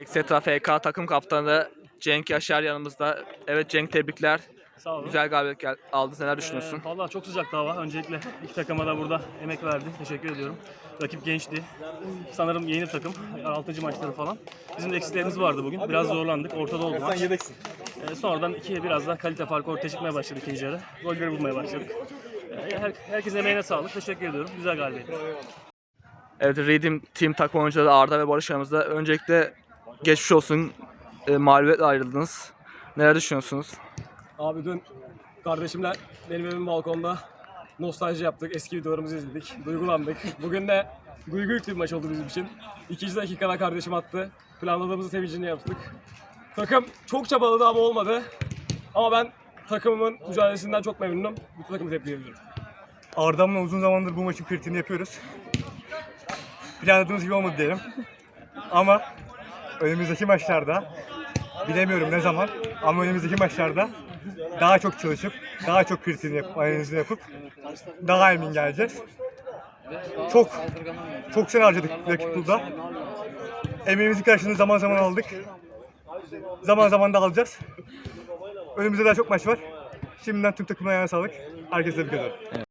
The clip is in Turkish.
Eksetra FK takım kaptanı Cenk Yaşar yanımızda. Evet Cenk tebrikler. Sağ olun. Güzel galibiyet gel- aldınız. Neler düşünüyorsun? Ee, Valla çok sıcaktı hava. Öncelikle iki takıma da burada emek verdi. Teşekkür ediyorum. Rakip gençti. Sanırım yeni takım. 6. maçları falan. Bizim de eksiklerimiz vardı bugün. Biraz zorlandık. Ortada oldu maç. Ee, sonradan ikiye biraz daha kalite farkı ortaya çıkmaya başladı ikinci yarı. Golleri bulmaya başladık. Ee, her, herkese emeğine sağlık. Teşekkür ediyorum. Güzel galibiyet. Evet Redim Team takım oyuncuları Arda ve Barış yanımızda. Öncelikle geçmiş olsun. E, mağlubiyetle ayrıldınız. Neler düşünüyorsunuz? Abi dün kardeşimle benim evim balkonda nostalji yaptık. Eski videolarımızı izledik. Duygulandık. Bugün de duygu yüklü bir maç oldu bizim için. İkinci dakikada kardeşim attı. Planladığımızı sevincini yaptık. Takım çok çabaladı ama olmadı. Ama ben takımımın mücadelesinden çok memnunum. Bütün takımı tebrik ediyorum. Arda'mla uzun zamandır bu maçın kritiğini yapıyoruz. Planladığımız gibi olmadı diyelim. Ama önümüzdeki maçlarda bilemiyorum ne zaman ama önümüzdeki maçlarda daha çok çalışıp daha çok kritiğini yapıp analizini yapıp daha emin geleceğiz. Çok çok sene harcadık rakip burada. Emeğimizin karşılığını zaman zaman aldık. Zaman zaman da alacağız. Önümüzde daha çok maç var. Şimdiden tüm takımlara ayağına sağlık. Herkese tebrik ederim.